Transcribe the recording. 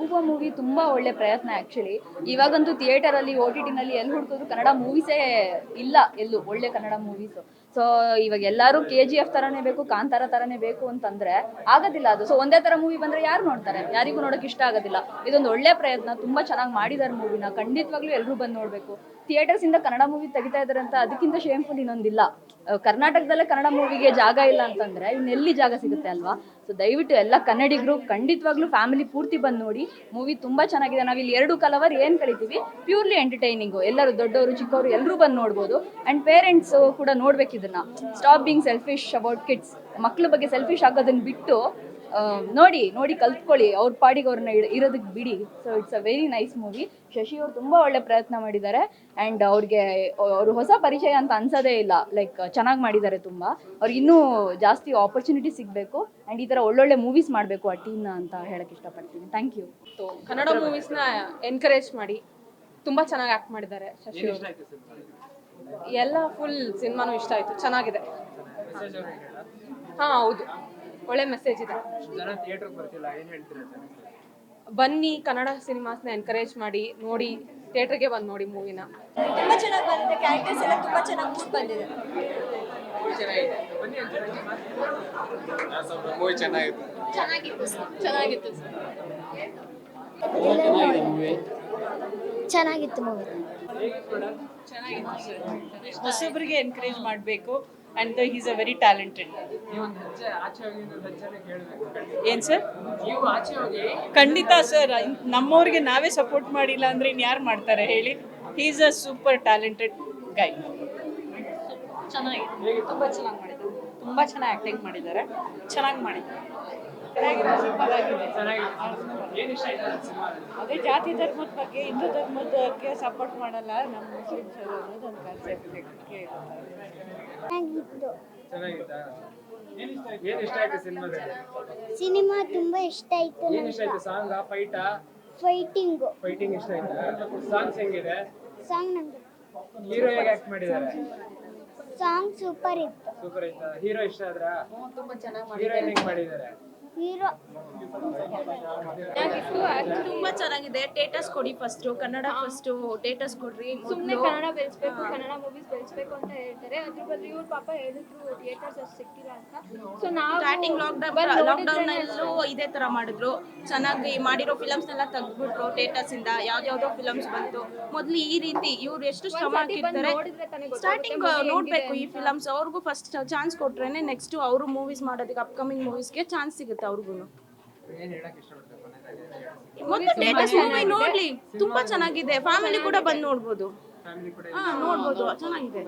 Mehbooba movie ತುಂಬಾ ಒಳ್ಳೆ ಪ್ರಯತ್ನ ಆಕ್ಚುಲಿ ಇವಾಗಂತೂ ಥಿಯೇಟರ್ ಅಲ್ಲಿ ಓ ಟಿ ಟಿನಲ್ಲಿ ಎಲ್ಲಿ ಹುಡುಕಿದ್ರು ಕನ್ನಡ ಮೂವೀಸೇ ಇಲ್ಲ ಎಲ್ಲೂ, ಒಳ್ಳೆ ಕನ್ನಡ ಮೂವೀಸು ಸೊ ಇವಾಗ ಎಲ್ಲರೂ ಕೆ ಜಿ ಎಫ್ ತರಾನೇ ಬೇಕು, ಕಾಂತಾರ ತರಾನೇ ಬೇಕು ಅಂತಂದ್ರೆ ಆಗೋದಿಲ್ಲ ಅದು. ಸೊ ಒಂದೇ ತರ ಮೂವಿ ಬಂದ್ರೆ ಯಾರು ನೋಡ್ತಾರೆ? ಯಾರಿಗೂ ನೋಡಕ್ ಇಷ್ಟ ಆಗೋದಿಲ್ಲ. ಇದೊಂದು ಒಳ್ಳೆ ಪ್ರಯತ್ನ, ತುಂಬಾ ಚೆನ್ನಾಗಿ ಮಾಡಿದ್ದಾರೆ ಮೂವಿನ ಖಂಡಿತವಾಗ್ಲೂ ಎಲ್ಲರೂ ಬಂದು ಥಿಯೇಟರ್ಸ್ ಇಂದ ಕನ್ನಡ ಮೂವಿ ತೆಗಿತಾ ಇದ್ದಾರೆ ಅಂತ ಅದಕ್ಕಿಂತ ಶೇಮ್ಫುಲ್ ಇನ್ನೊಂದಿಲ್ಲ. ಕರ್ನಾಟಕದಲ್ಲೇ ಕನ್ನಡ ಮೂವಿಗೆ ಜಾಗ ಇಲ್ಲ ಅಂತಂದ್ರೆ ಇನ್ನೆಲ್ಲಿ ಜಾಗ ಸಿಗುತ್ತೆ ಅಲ್ವಾ? ಸೊ ದಯವಿಟ್ಟು ಎಲ್ಲ ಕನ್ನಡಿಗರು ಖಂಡಿತವಾಗ್ಲೂ ಫ್ಯಾಮಿಲಿ ಪೂರ್ತಿ ಬಂದು ನೋಡಿ. ಮೂವಿ ತುಂಬಾ ಚೆನ್ನಾಗಿದೆ. ನಾವಿಲ್ಲಿ ಎರಡು ಕಲವರ್ ಏನ್ ಕಲಿತೀವಿ ಪ್ಯೂರ್ಲಿ ಎಂಟರ್ಟೈನಿಂಗು ಎಲ್ಲರೂ ದೊಡ್ಡವರು, ಚಿಕ್ಕವರು ಎಲ್ಲರೂ ಬಂದು ನೋಡ್ಬೋದು. ಅಂಡ್ ಪೇರೆಂಟ್ಸ್ ಕೂಡ ನೋಡ್ಬೇಕು ಇದನ್ನ. Stop being selfish about kids ಮಕ್ಳ ಬಗ್ಗೆ ಸೆಲ್ಫಿಶ್ ಆಗೋದನ್ನ ಬಿಟ್ಟು ಆ, ನೋಡಿ ನೋಡಿ ಕಲ್ತ್ಕೊಳ್ಳಿ. ಅವ್ರ ಪಾಡಿಗೆ ಅವ್ರನ್ನ ಇರೋದಕ್ಕೆ ಬಿಡಿ. So it's a very nice movie Shashi ಅವ್ರು ತುಂಬ ಒಳ್ಳೆ ಪ್ರಯತ್ನ ಮಾಡಿದ್ದಾರೆ. ಆ್ಯಂಡ್ ಅವ್ರಿಗೆ ಅವರು ಹೊಸ ಪರಿಚಯ ಅಂತ ಅನ್ಸೋದೇ ಇಲ್ಲ. ಲೈಕ್ ಚೆನ್ನಾಗಿ ಮಾಡಿದ್ದಾರೆ ತುಂಬ. ಅವ್ರಿಗೆ ಇನ್ನೂ ಜಾಸ್ತಿ ಆಪರ್ಚುನಿಟಿ ಸಿಗಬೇಕು. ಆ್ಯಂಡ್ ಈ ಥರ ಒಳ್ಳೊಳ್ಳೆ ಮೂವೀಸ್ ಮಾಡಬೇಕು ಆ ಟೀಮ್ನ ಅಂತ ಹೇಳಕ್ಕೆ ಇಷ್ಟಪಡ್ತೀನಿ. ಥ್ಯಾಂಕ್ ಯು ಸೊ ಕನ್ನಡ ಮೂವೀಸ್ನ ಎನ್ಕರೇಜ್ ಮಾಡಿ. ತುಂಬಾ ಚೆನ್ನಾಗಿ ಆಕ್ಟ್ ಮಾಡಿದ್ದಾರೆ ಶಶಿ ಎಲ್ಲ ಫುಲ್ ಸಿನಿಮಾನು ಇಷ್ಟ ಆಯ್ತು. ಚೆನ್ನಾಗಿದೆ. ಹಾ ಹೌದು. ಒಳ್ಳೆ ಮೆಸೇಜ್ ಇದೆ. ಜನ ಥಿಯೇಟರ್ಗೆ ಬರ್ತಿಲ್ಲ ಏನ್ ಹೇಳ್ತೀರಾ ಬನ್ನಿ ಕನ್ನಡ ಸಿನಿಮಾಸ್ನ ಎನ್ಕರೇಜ್ ಮಾಡಿ ನೋಡಿ ಥಿಯೇಟರ್ಗೆ ಬಂದು ನೋಡಿ ಮೂವಿನ ತುಂಬಾ ಚೆನ್ನಾಗಿ ಬಂದಿದೆ ಕ್ಯಾರೆಕ್ಟರ್ಸ್ ಎಲ್ಲ ತುಂಬಾ ಚೆನ್ನಾಗಿ ಮೂಡ್ ಬಂದಿದೆ. ಮೂವಿ ಚೆನ್ನಾಗಿತ್ತು ಚೆನ್ನಾಗಿತ್ತು ಚೆನ್ನಾಗಿತ್ತು ಮೂವಿ ಹೊಸಬ್ರಿಗೆ ಎನ್ಕರೇಜ್ ಮಾಡಬೇಕು and is a very talented ಏನ್ ಸರ್ ಖಂಡಿತ ಸರ್ ನಮ್ಮವ್ರಿಗೆ ನಾವೇ ಸಪೋರ್ಟ್ ಮಾಡಿಲ್ಲ ಅಂದ್ರೆ ಇನ್ ಯಾರು ಮಾಡ್ತಾರೆ ಹೇಳಿ? Is a super talented guy ಚೆನ್ನಾಗಿತ್ತು ತುಂಬ ಚೆನ್ನಾಗಿ ಮಾಡಿದ್ದಾರೆ. ತುಂಬ ಚೆನ್ನಾಗಿ ಆ್ಯಕ್ಟಿಂಗ್ ಮಾಡಿದ್ದಾರೆ. ಚೆನ್ನಾಗಿ ಮಾಡಿದ್ದಾರೆ. ಏನ್ ಇಷ್ಟ ಆಯ್ತು ಸಿನಿಮಾದಲ್ಲಿ ಅದೇ ಜಾತಿ ಧರ್ಮದ ಬಗ್ಗೆ ಹಿಂದೂ ಧರ್ಮದಕ್ಕೆ ಸಪೋರ್ಟ್ ಮಾಡಲ್ಲ ನಮ್ಮ ಮುಸ್ಲಿಮ್ಸ್ ಅನ್ನೋದು ಒಂದು ಕಾನ್ಸೆಪ್ಟ್ ಚೆನ್ನಾಗಿತ್ತಾ? ಏನ್ ಇಷ್ಟ ಆಯ್ತು? ಏನ್ ಇಷ್ಟ ಆಯ್ತು ಸಿನಿಮಾದಲ್ಲಿ? ಸಿನಿಮಾ ತುಂಬಾ ಇಷ್ಟ ಆಯ್ತು ಏನ್ ಇಷ್ಟ ಆಯ್ತು? ಸಾಂಗ್ ಫೈಟಾ ಫೈಟಿಂಗ್ ಫೈಟಿಂಗ್ ಇಷ್ಟ ಆಯ್ತಾ? ಸಾಂಗ್ಸ್ ಹೆಂಗಿದೆ? ಸಾಂಗ್ ನಂಗೆ ಹೀರೋ ಹೇಗೆ ಆಕ್ಟ್ ಮಾಡಿದ್ದಾರೆ? ಸಾಂಗ್ ಸೂಪರ್ ಇತ್ತು. ಸೂಪರ್ ಇತ್ತು. ಹೀರೋ ಇಷ್ಟ ಆದ್ರ? ಹೀರೋಯಿನ್ ಹೆಂಗ್ ಮಾಡಿದ್ದಾರೆ? ಹೀರೋ. ತುಂಬಾ ಚೆನ್ನಾಗಿದೆ. ಟೇಟಸ್ ಕೊಡಿ ಫಸ್ಟ್ ಕನ್ನಡ ಫಸ್ಟ್ ಟೇಟಸ್ ಕೊಡ್ರಿ. ಸುಮ್ಮನೆ ಕನ್ನಡ ಬೆಳೆಸ್ಬೇಕು ಕನ್ನಡ ಮೂವೀಸ್ ಬೆಳೆಸ್ಬೇಕು ಅಂತ ಹೇಳ್ತಾರೆ. ಅದ್ರ ಬದಲು ಇವ್ರ ಪಾಪ ಹೇಳಿದ್ರು ಥಿಯೇಟರ್ಸ್ ಅಷ್ಟು ಸಿಕ್ಕಿಲ್ಲ ಅಂತ. ಸೊ ನಾವು ಸ್ಟಾರ್ಟಿಂಗ್ ಲಾಕ್ಡೌನ್ ಲಾಕ್ಡೌನ್ ಅಲ್ಲೂ ಇದೇ ತರ ಮಾಡಿದ್ರು. ಚೆನ್ನಾಗಿ ಮಾಡಿರೋ ಫಿಲಮ್ಸ್ ಎಲ್ಲ ತೆಗ್ದ್ಬಿಟ್ರು ಟೇಟಸ್ ಇಂದ. ಯಾವ್ದಾವ್ದೋ ಫಿಲಮ್ಸ್ ಬಂತು. ಮೊದ್ಲು ಈ ರೀತಿ ಇವ್ರು ಎಷ್ಟು ಶ್ರಮ ಹಾಕಿರ್ತಾರೆ. ಸ್ಟಾರ್ಟಿಂಗ್ ನೋಡ್ಬೇಕು ಈ. ಫಿಲಮ್ಸ್ ಅವ್ರಿಗೂ ಫಸ್ಟ್ ಚಾನ್ಸ್ ಕೊಟ್ರೇನೆ ನೆಕ್ಸ್ಟ್ ಅವರು ಮೂವೀಸ್ ಮಾಡೋದಕ್ಕೆ ಅಪ್ಕಮಿಂಗ್ ಮೂವೀಸ್ಗೆ ಚಾನ್ಸ್ ಸಿಗುತ್ತೆ. ಅವ್ರಿಗೂ ಮೊದಲು ಟೇಟಸ್ ಮೂವಿ ನೋಡ್ಲಿ. ತುಂಬಾ ಚೆನ್ನಾಗಿದೆ. ಫ್ಯಾಮಿಲಿ ಕೂಡ ಬಂದು ನೋಡ್ಬೋದು. ಫ್ಯಾಮಿಲಿ ಕೂಡ ಹಾ ನೋಡ್ಬೋದು. ಚೆನ್ನಾಗಿದೆ.